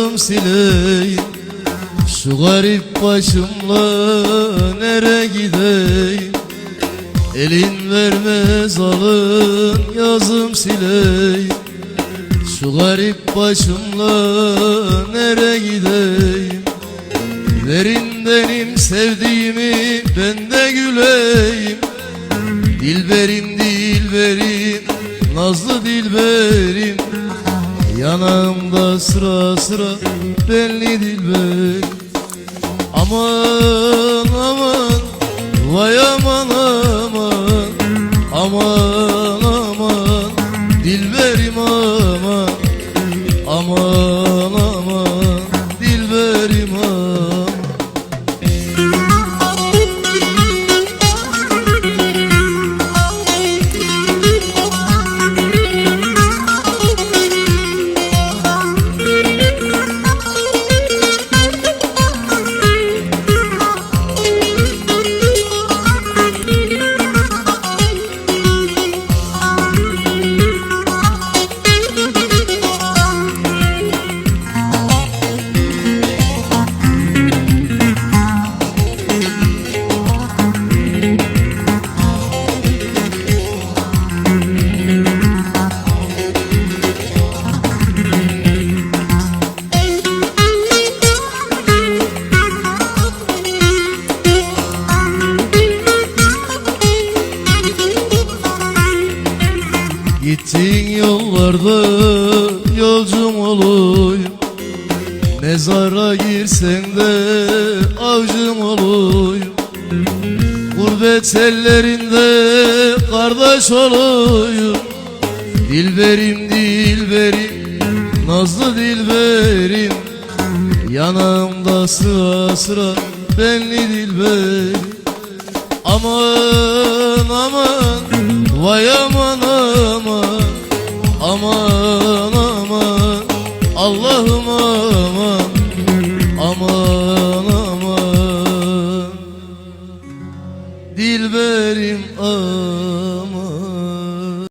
yarım sileyim. Şu garip başımla nere gideyim? Elin vermez alın yazım sileyim. Şu garip başımla nere gideyim? Verin benim sevdiğimi ben de güleyim. Dilberim dilberim nazlı dilberim Yanağımda sıra sıra belli dilberim Aman aman vay aman yollarda yolcum olayım Mezara girsen de avcım olayım Gurbet ellerinde kardeş olayım Dilberim dilberim nazlı dilberim Yanağımda sıra sıra benli dilberim Aman aman vay aman Dilberim aman